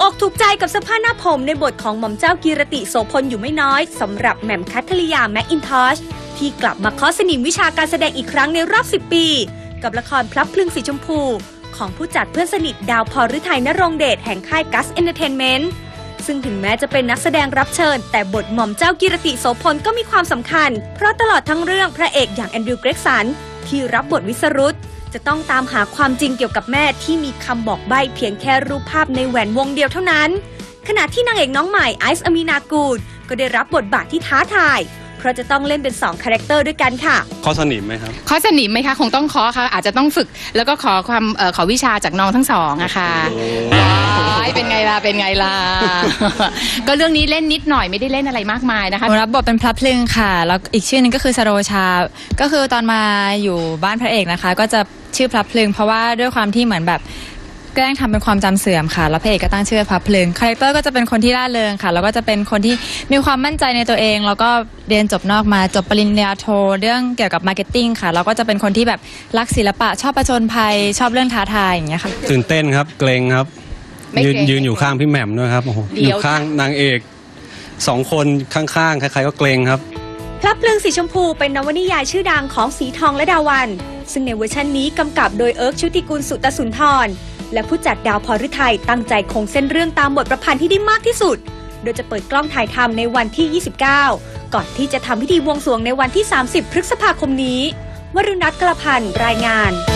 กอกถูกใจกับสภาพหน้าผมในบทของหม่อมเจ้ากีรติโสพลอยู่ไม่น้อยสำหรับแหม่มคัทธริยาแมคอินทอชที่กลับมาเคาะสนิมวิชาการแสดงอีกครั้งในรอบ 10 ปี กับละครพลับพลึงสีชมพู ของผู้จัดเพื่อนสนิทดาวพรฤทัยนรงเดชแห่งค่ายกัสเอนเตอร์เทนเมนต์ซึ่งถึงแม้จะเป็นนักแสดงรับเชิญ แต่บทหม่อมเจ้ากิรติโสพลก็มีความสำคัญ เพราะตลอดทั้งเรื่องพระเอกอย่างแอนดรูว์เกรกสันที่รับบทวิสรุต จะต้องตามหาความจริงเกี่ยวกับแม่ที่มีคำบอกใบ้เพียงแค่รูปภาพในแหวนวงเดียวเท่านั้น ขณะที่นางเอกน้องใหม่ไอซ์อมีนากูดก็ได้รับบทบาทที่ท้าทาย ราะจะต้องเล่นเป็น2คาแรคเตอร์ด้วยกันค่ะ ข้อสนิมไหมครับ ขอสนิมไหมคะ คงต้องขอค่ะ อาจจะต้องฝึก แล้วก็ขอความเอ่อขอวิชาจากน้องทั้งสองอะค่ะว้ายเป็นไงล่ะ เป็นไงล่ะ ก็เรื่องนี้เล่นนิดหน่อยไม่ได้เล่นอะไรมากมายนะคะ หนูรับบทเป็นพระพลึงค่ะ แล้วอีกชื่อหนึงก็คือสโรชา ก็คือตอนมาอยู่บ้านพระเอกนะคะ ก็จะชื่อพระพลึงเพราะว่าด้วยความที่เหมือนแบบ แกล้งทำเป็นความจำเสื่อมค่ะแล้วพระเอกก็ตั้งชื่อพระพลึงคาแรคเตอร์ก็จะเป็นคนที่ร่าเริงค่ะ แล้วก็จะเป็นคนที่มีความมั่นใจในตัวเอง แล้วก็เรียนจบนอกมาจบปริญญาโทเรื่องเกี่ยวกับมาร์เก็ตติ้งค่ะแล้วก็จะเป็นคนที่แบบรักศิลปะชอบประจนภัยชอบเรื่องท้าทายอย่างเงี้ยค่ะ ตื่นเต้นครับ เกรงครับ ไม่ยืนเกรงยืนอยู่ข้างพี่แหม่มด้วยครับโอ้โหเดี๋อยว ยู่ข้างนางเอกสองคนข้างๆใครๆก็เกรงครับ พลับเพลิงสีชมพูเป็นนวนิยายชื่อดังของสีทองและดาวัน ซึ่งในเวอร์ชันนี้กำกับโดยเอิร์กชุติกุลสุตสุนทร และผู้จัดดาวพรฤทัยตั้งใจคงเส้นเรื่องตามบทประพันธ์ที่ได้มากที่สุด โดยจะเปิดกล้องถ่ายทำในวันที่ 29 ก่อนที่จะทำพิธีบวงสรวงในวันที่ 30 พฤษภาคมนี้ วรุณรัตน์กลพันธ์รายงาน